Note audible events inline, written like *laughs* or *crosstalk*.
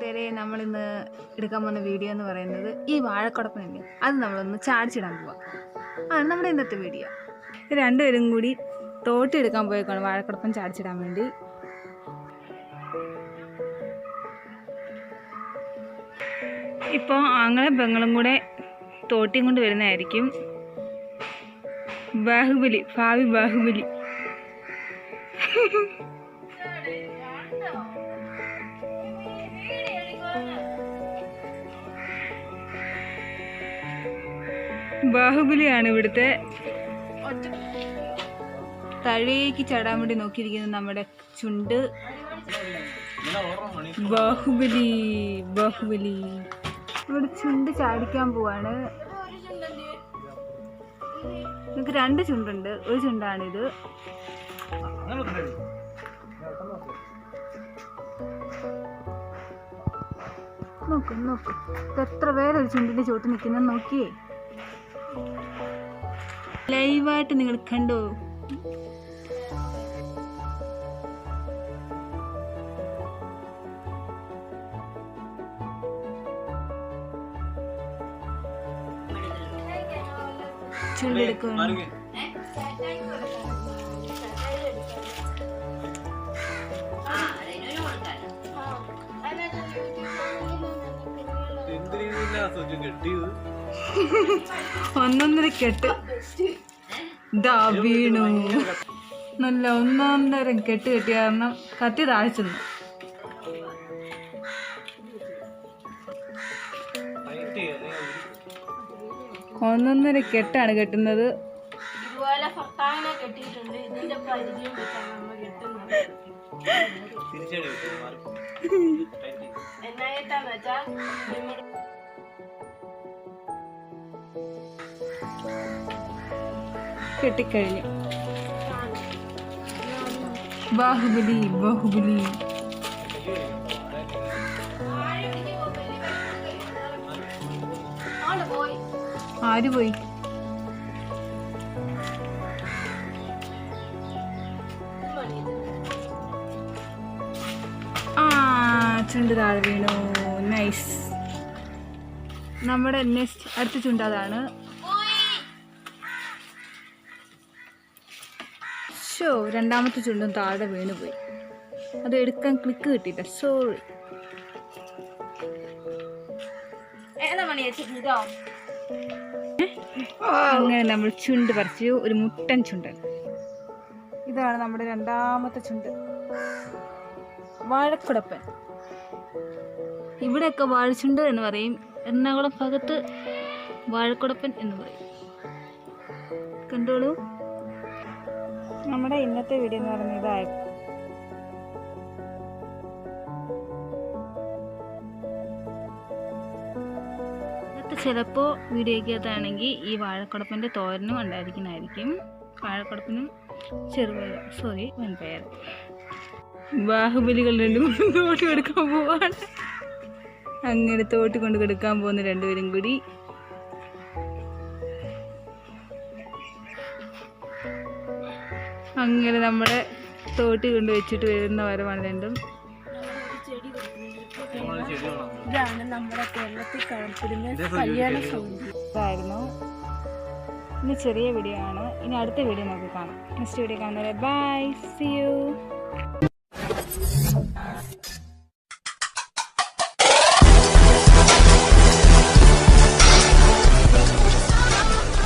കൂട്ടുകാരെ നമ്മളിന്ന് എടുക്കാൻ പോകുന്ന വീഡിയോ എന്ന് പറയുന്നത് ഈ വാഴക്കുടപ്പനല്ലേ? അത് നമ്മളൊന്ന് ചാടിച്ചിടാൻ പോവാം. ആണ് നമ്മുടെ ഇന്നത്തെ വീഡിയോ. രണ്ടുപേരും കൂടി തോട്ടി എടുക്കാൻ പോയേക്കാണ് വാഴക്കുടപ്പൻ ചാടിച്ചിടാൻ വേണ്ടി. ഇപ്പോൾ ആങ്ങളും പെങ്ങളും കൂടെ തോട്ടിയും കൊണ്ട് വരുന്നതായിരിക്കും. ബാഹുബലി ഭാവി ബാഹുബലി. ബാഹുബലിയാണ് ഇവിടുത്തെ തഴേക്ക് ചാടാൻ വേണ്ടി നോക്കിയിരിക്കുന്നത് നമ്മുടെ ചുണ്ട്. ബാഹുബലി ബാഹുബലി. ഇവിടെ ചുണ്ട് ചാടിക്കാൻ പോവാണ്. നമുക്ക് രണ്ട് ചുണ്ടുണ്ട്. ഒരു ചുണ്ടാണിത്. നോക്ക് നോക്കും. എത്ര പേരൊരു ചുണ്ടിന്റെ ചോട്ട് നിൽക്കുന്നത് നോക്കിയേ. ലൈവായിട്ട് നിങ്ങൾ കണ്ടോ? ചുണ്ടെടുക്കുകയാണ് ഒന്നൊന്നര കെട്ട്. ദാ വീണു. നല്ല ഒന്നൊന്നര കെട്ട് കെട്ടിയ കാരണം കത്തി താഴ്ചന്നു ഒന്നൊന്നര കെട്ടാണ് കെട്ടുന്നത്. കെട്ടിയിട്ടുണ്ട്. *laughs* എന്നായിട്ടാന്ന് വെച്ചാൽ നമ്മുടെ ബാഹുബലി ബാഹുബലി. ആര് പോയി? ചുണ്ട് താഴെ വീണു. നൈസ് നമ്മുടെ നെക്സ്റ്റ് അടുത്ത ചുണ്ട് അതാണ്. ഷോ രണ്ടാമത്തെ ചുണ്ടും താഴെ വീണു പോയി. അത് എടുക്കാൻ ക്ലിക്ക് കിട്ടിയില്ല. സോറി അങ്ങനെ നമ്മൾ ചുണ്ട് പറിച്ചു. ഒരു മുട്ടൻ ചുണ്ട്. ഇതാണ് നമ്മുടെ രണ്ടാമത്തെ ചുണ്ട്. വാഴക്കുടപ്പൻ. ഇവിടെയൊക്കെ വാഴച്ചുണ്ട് എന്ന് പറയും. എറണാകുളം ഭാഗത്ത് വാഴക്കുടപ്പൻ എന്ന് പറയും. കണ്ടോളൂ. നമ്മുടെ ഇന്നത്തെ വീഡിയോ എന്ന് പറയുന്നത് ഇതായിരുന്നു ചിലപ്പോൾ വീഡിയോയ്ക്കകത്താണെങ്കിൽ ഈ വാഴക്കുടപ്പന്റെ തോരനും ഉണ്ടായിരിക്കുന്നതായിരിക്കും. വാഴക്കുടപ്പനും ചെറുപയർ സോറി വൻപയർ. ബാഹുബലികൾ രണ്ടും എടുക്കാൻ പോവാണ്. അങ്ങനെ തോട്ടി കൊണ്ട് കൊടുക്കാൻ പോകുന്ന രണ്ടുപേരും കൂടി. അങ്ങനെ നമ്മുടെ തോട്ടി കൊണ്ട് വെച്ചിട്ട് വരുന്ന വരമാണ് രണ്ടും. ഇതാണ് നമ്മുടെ കേരളത്തിൽ ഇതായിരുന്നു. ഇനി ചെറിയ വീഡിയോ ആണ്. ഇനി അടുത്ത വീഡിയോ നമുക്ക് കാണാം. നെക്സ്റ്റ് വീഡിയോ കാണുന്നത് ബൈ സി യു